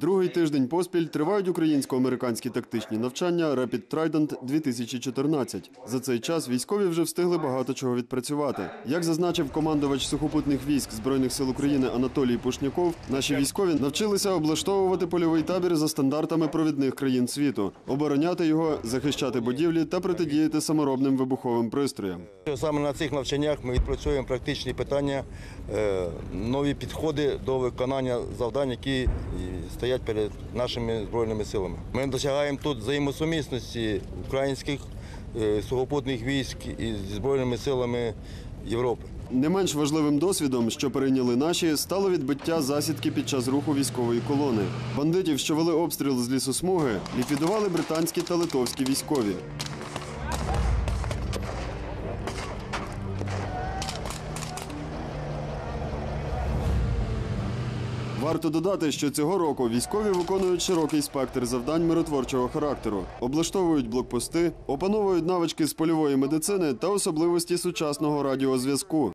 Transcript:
Другий тиждень поспіль тривають українсько-американські тактичні навчання Rapid Trident 2014. За цей час військові вже встигли багато чого відпрацювати. Як зазначив командувач сухопутних військ Збройних сил України Анатолій Пушняков, наші військові навчилися облаштовувати польовий табір за стандартами провідних країн світу, обороняти його, захищати будівлі та протидіяти саморобним вибуховим пристроям. Саме на цих навчаннях ми відпрацюємо практичні питання, е, нові підходи до виконання завдань, які стоять перед нашими збройними силами. Ми досягаємо тут взаємосумісності українських е, сухопутних військ із збройними силами Європи. Не менш важливим досвідом, що перейняли наші, стало відбиття засідки під час руху військової колони. Бандитів, що вели обстріл з лісосмуги, ліквідували британські та литовські військові. Варто додати, що цього року військові виконують широкий спектр завдань миротворчого характеру, облаштовують блокпости, опановують навички з польової медицини та особливості сучасного радіозв'язку.